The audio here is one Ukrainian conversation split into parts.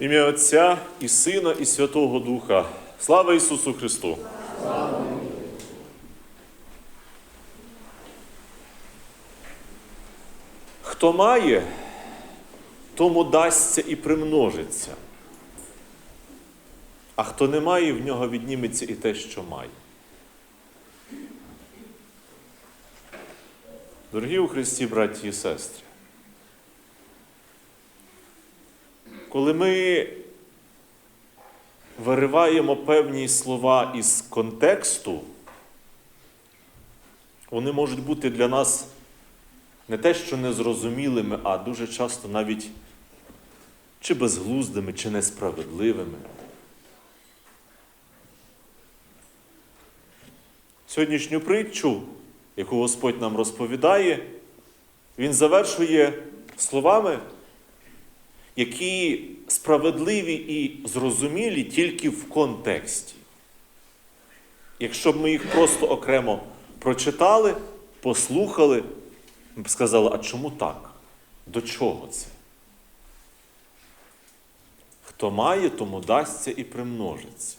Ім'я Отця і Сина, і Святого Духа. Слава Ісусу Христу! Хто має, тому дасться і примножиться. А хто не має, в нього відніметься і те, що має. Дорогі у Христі, браті і сестри, коли ми вириваємо певні слова із контексту, вони можуть бути для нас не те, що незрозумілими, а дуже часто навіть чи безглуздими, чи несправедливими. Сьогоднішню притчу, яку Господь нам розповідає, Він завершує словами, які справедливі і зрозумілі тільки в контексті. Якщо б ми їх просто окремо прочитали, послухали, ми б сказали, а чому так? До чого це? Хто має, тому дасться і примножиться.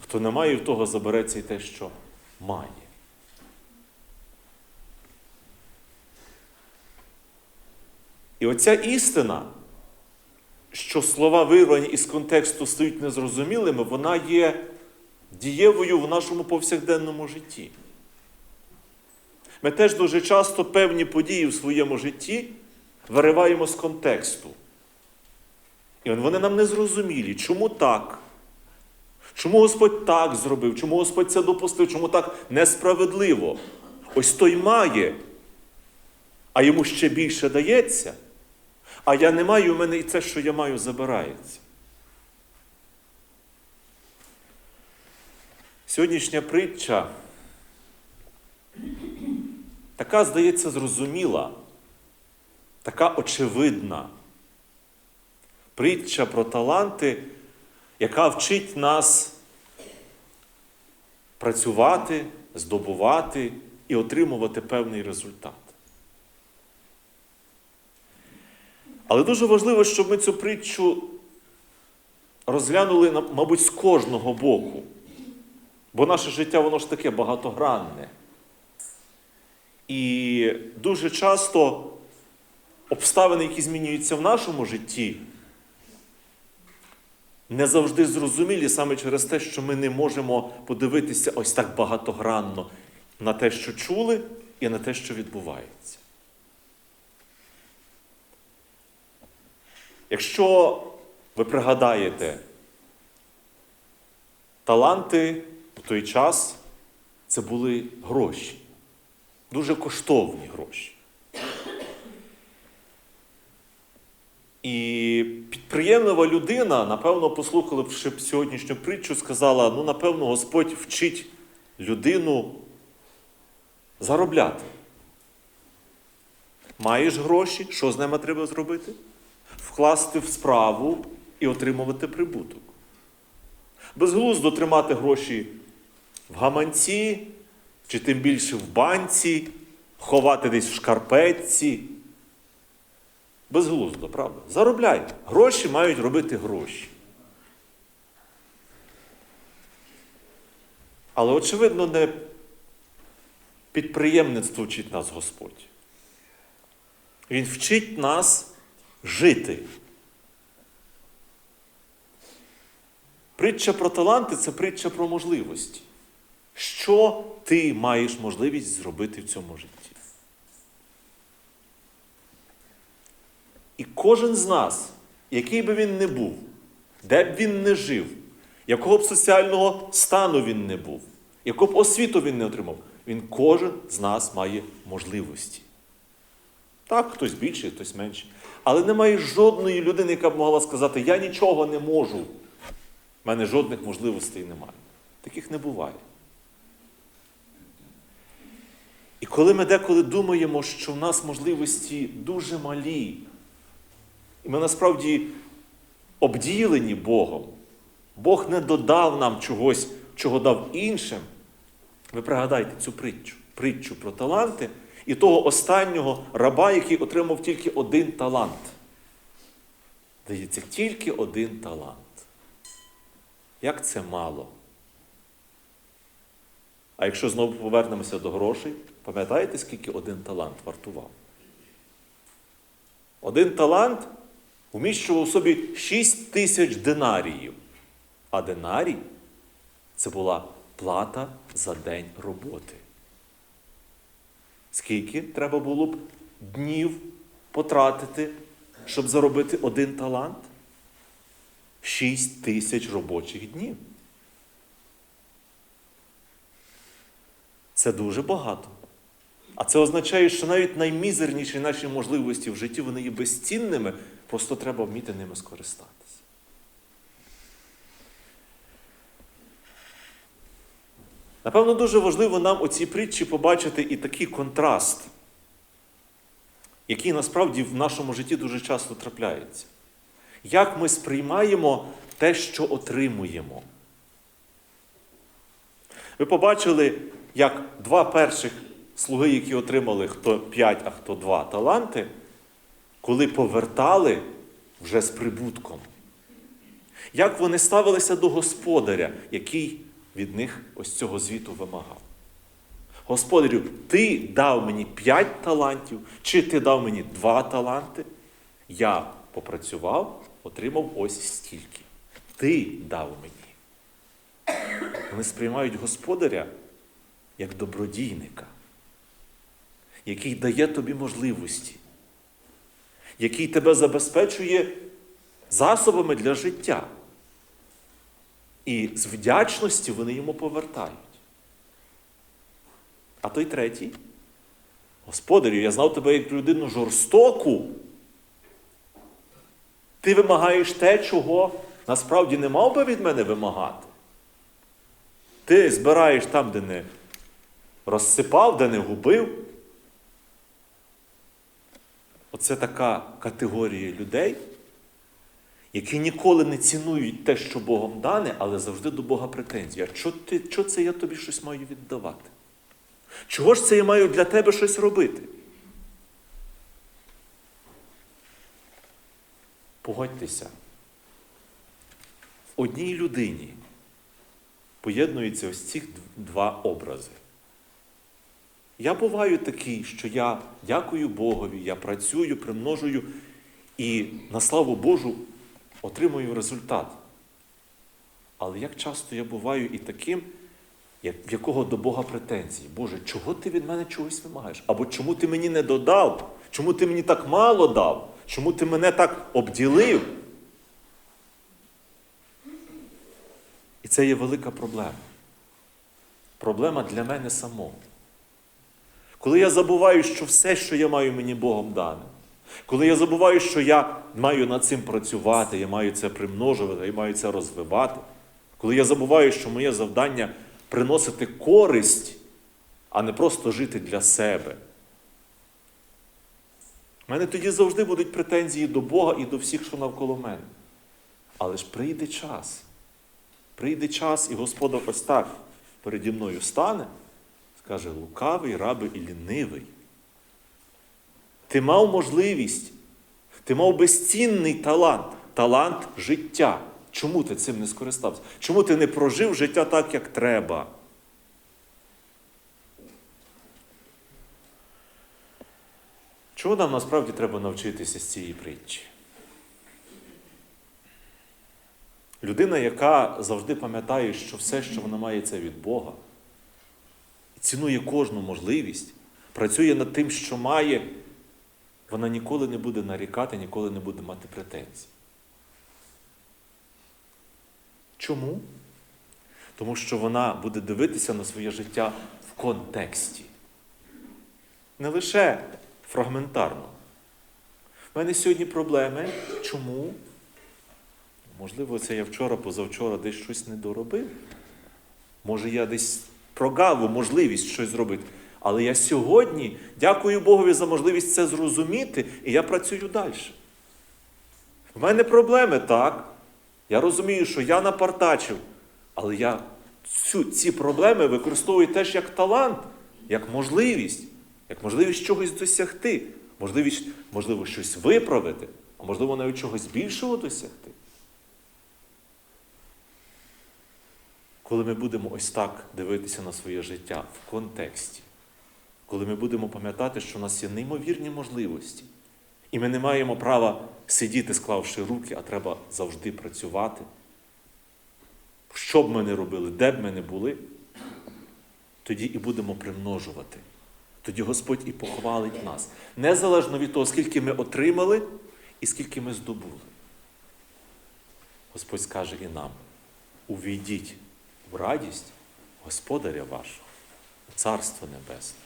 Хто не має, в того забереться і те, що має. І оця істина, що слова вирвані із контексту стають незрозумілими, вона є дієвою в нашому повсякденному житті. Ми теж дуже часто певні події в своєму житті вириваємо з контексту. І вони нам не зрозумілі, чому так? Чому Господь так зробив? Чому Господь це допустив? Чому так несправедливо? Ось той має, а йому ще більше дається, а я не маю, у мене і це, що я маю, забирається. Сьогоднішня притча така, здається, зрозуміла, така очевидна. Притча про таланти, яка вчить нас працювати, здобувати і отримувати певний результат. Але дуже важливо, щоб ми цю притчу розглянули, мабуть, з кожного боку. Бо наше життя, воно ж таке багатогранне. І дуже часто обставини, які змінюються в нашому житті, не завжди зрозумілі саме через те, що ми не можемо подивитися ось так багатогранно на те, що чули, і на те, що відбувається. Якщо ви пригадаєте, таланти в той час це були гроші, дуже коштовні гроші. І підприємлива людина, напевно, послухавши сьогоднішню притчу, сказала: ну, напевно, Господь вчить людину заробляти. Маєш гроші, що з ними треба зробити? Вкласти в справу і отримувати прибуток. Безглуздо тримати гроші в гаманці, чи тим більше в банці, ховати десь в шкарпетці. Безглуздо, правда? Заробляй. Гроші мають робити гроші. Але, очевидно, не підприємництво вчить нас Господь. Він вчить нас жити. Притча про таланти це притча про можливості. Що ти маєш можливість зробити в цьому житті? І кожен з нас, який би він не був, де б він не жив, якого б соціального стану він не був, яку б освіту він не отримав, він кожен з нас має можливості. Так, хтось більший, хтось менший. Але немає жодної людини, яка б могла сказати, я нічого не можу. У мене жодних можливостей немає. Таких не буває. І коли ми деколи думаємо, що в нас можливості дуже малі, і ми насправді обділені Богом, Бог не додав нам чогось, чого дав іншим. Ви пригадайте цю притчу, притчу про таланти і того останнього раба, який отримав тільки один талант. дається тільки один талант. Як це мало? А якщо знову повернемося до грошей, пам'ятаєте, скільки один талант вартував? Один талант вміщував у собі 6 тисяч динаріїв. А динарій це була плата за день роботи. Скільки треба було б днів потратити, щоб заробити один талант? 6 тисяч робочих днів. Це дуже багато. А це означає, що навіть наймізерніші наші можливості в житті вони є безцінними, просто треба вміти ними скористатися. Напевно, дуже важливо нам у цій притчі побачити і такий контраст, який насправді в нашому житті дуже часто трапляється. Як ми сприймаємо те, що отримуємо. Ви побачили, як два перших слуги, які отримали хто 5, а хто 2 таланти, коли повертали вже з прибутком. Як вони ставилися до господаря, який від них ось цього звіту вимагав. Господарю, ти дав мені 5 талантів, чи ти дав мені 2 таланти? Я попрацював, отримав ось стільки. Ти дав мені. Вони сприймають господаря як добродійника, який дає тобі можливості, який тебе забезпечує засобами для життя. І з вдячності вони йому повертають. А той третій. Господарю, я знав тебе як людину жорстоку. Ти вимагаєш те, чого насправді не мав би від мене вимагати. Ти збираєш там, де не розсипав, де не губив. Оце така категорія людей, які ніколи не цінують те, що Богом дане, але завжди до Бога ти, що це я тобі щось маю віддавати? Чого ж це я маю для тебе щось робити? Погодьтеся, в одній людині поєднуються ось ці два образи. Я буваю такий, що я дякую Богові, я працюю, примножую і на славу Божу отримую результат. Але як часто я буваю і таким, в якого до Бога претензії? Боже, чого ти від мене чогось вимагаєш? Або чому ти мені не додав? Чому ти мені так мало дав? Чому ти мене так обділив? І це є велика проблема. Проблема для мене самого. Коли я забуваю, що все, що я маю мені Богом дане, коли я забуваю, що я маю над цим працювати, я маю це примножувати, я маю це розвивати, коли я забуваю, що моє завдання приносити користь, а не просто жити для себе. У мене тоді завжди будуть претензії до Бога і до всіх, що навколо мене. Але ж прийде час. Прийде час, і Господь ось так переді мною стане, скаже, лукавий, рабий і лінивий. Ти мав можливість, ти мав безцінний талант, талант життя. Чому ти цим не скористався? Чому ти не прожив життя так, як треба? Чого нам насправді треба навчитися з цієї притчі? Людина, яка завжди пам'ятає, що все, що вона має, це від Бога, цінує кожну можливість, працює над тим, що має, вона ніколи не буде нарікати, ніколи не буде мати претензій. Чому? Тому що вона буде дивитися на своє життя в контексті. Не лише фрагментарно. У мене сьогодні проблеми. Чому? Можливо, це я вчора, позавчора десь щось не доробив. Може, я десь прогавив можливість щось зробити. Але я сьогодні дякую Богові за можливість це зрозуміти, і я працюю далі. В мене проблеми, так. Я розумію, що я напартачив, але я цю, ці проблеми використовую теж як талант, як можливість, як можливість чогось досягти, можливість, можливо, щось виправити. а можливо, навіть чогось більшого досягти. Коли ми будемо ось так дивитися на своє життя в контексті, коли ми будемо пам'ятати, що у нас є неймовірні можливості, і ми не маємо права сидіти, склавши руки, а треба завжди працювати. Що б ми не робили, де б ми не були, тоді і будемо примножувати. Тоді Господь і похвалить нас. Незалежно від того, скільки ми отримали і скільки ми здобули. Господь скаже і нам: увійдіть в радість Господаря вашого, у Царство Небесне.